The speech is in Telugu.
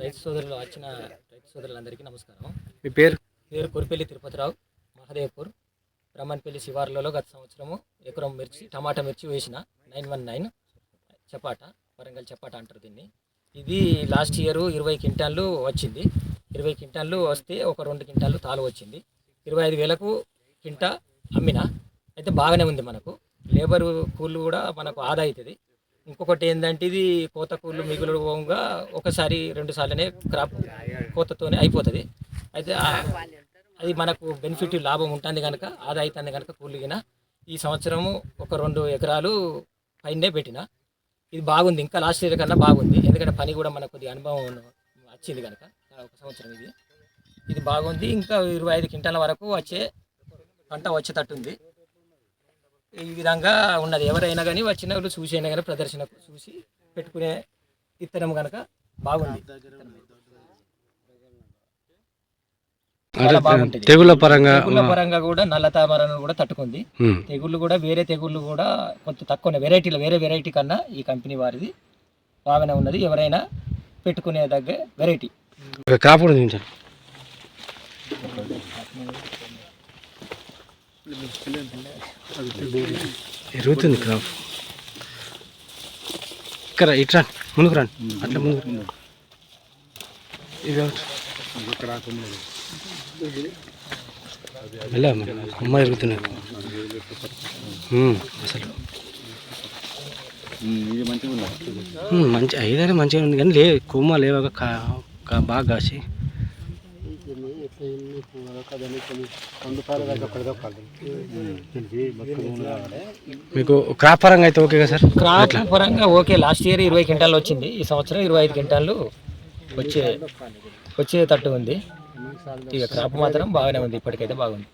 రైతు సోదరులు వచ్చిన రైతు సోదరులందరికీ నమస్కారం. మీ పేరు? పేరు కురిపల్లి తిరుపతిరావు మహదేవ్పూర్ బ్రహ్మన్పల్లి శివార్లలో గత సంవత్సరము ఎకరం మిర్చి టమాటా మిర్చి వేసిన నైన్ వన్ నైన్ చపాట వరంగల్ చపాట అంటారు దీన్ని. ఇది లాస్ట్ ఇయర్ ఇరవై క్వింటాళ్ళు వచ్చింది. ఇరవై క్వింటాళ్ళు వస్తే ఒక రెండు క్వింటాళ్ళు తాలు వచ్చింది. ఇరవై ఐదు వేలకు క్వింటా అమ్మిన. అయితే బాగానే ఉంది మనకు. లేబర్ కూలి కూడా మనకు ఆదా అవుతుంది. ఇంకొకటి ఏంటంటే ఇది కోత కూలు మిగులుగా ఒకసారి రెండు సార్లనే క్రాప్ కోతతోనే అయిపోతుంది. అయితే అది మనకు బెనిఫిట్ లాభం ఉంటుంది కనుక ఆదా అవుతుంది కనుక కూలిగిన ఈ సంవత్సరము ఒక రెండు ఎకరాలు పైనే పెట్టిన. ఇది బాగుంది ఇంకా లాస్ట్ ఇయర్ కన్నా బాగుంది. ఎందుకంటే పని కూడా మనకు కొద్దిగా అనుభవం వచ్చింది కనుక ఒక సంవత్సరం ఇది. ఇది బాగుంది ఇంకా ఇరవై ఐదు క్వింటాల వరకు వచ్చే పంట వచ్చేటట్టుంది. ఈ విధంగా ఉన్నది. ఎవరైనా కానీ వచ్చిన వాళ్ళు చూసి అయినా కానీ ప్రదర్శనకు చూసి పెట్టుకునే ఇత్తనం కనుక బాగుంది. తెగుళ్ళ పరంగా తెగుళ్ళ పరంగా కూడా నల్ల తామరను కూడా తట్టుకుంది. తెగుళ్ళు కూడా వేరే తెగుళ్ళు కూడా కొంత తక్కువ వెరైటీలు వేరే వెరైటీ కన్నా ఈ కంపెనీ వారిది బాగానే ఉన్నది. ఎవరైనా పెట్టుకునే దగ్గ వెరైటీ చూపించాను ఎరుగుతుంది క్రాప్ ఇక్కడ ఇట్రా ముందుకు రండి అట్లా ముందుకు రండి. ఇది ఒకటి. అమ్మ ఎరుగుతున్నారు అసలు. మంచి ఐదారు మంచిగా ఉంది కానీ లే కొమ్మ లేవక మీకు క్రాప్ పరంగా అయితే ఓకే కదా సార్ క్రాప్ పరంగా ఓకే లాస్ట్ ఇయర్ ఇరవై క్వింటాలు వచ్చింది. ఈ సంవత్సరం ఇరవై ఐదు క్వింటాలు వచ్చే వచ్చేటట్టు ఉంది. ఇక క్రాప్ మాత్రం బాగానే ఉంది. ఇప్పటికైతే బాగుంది.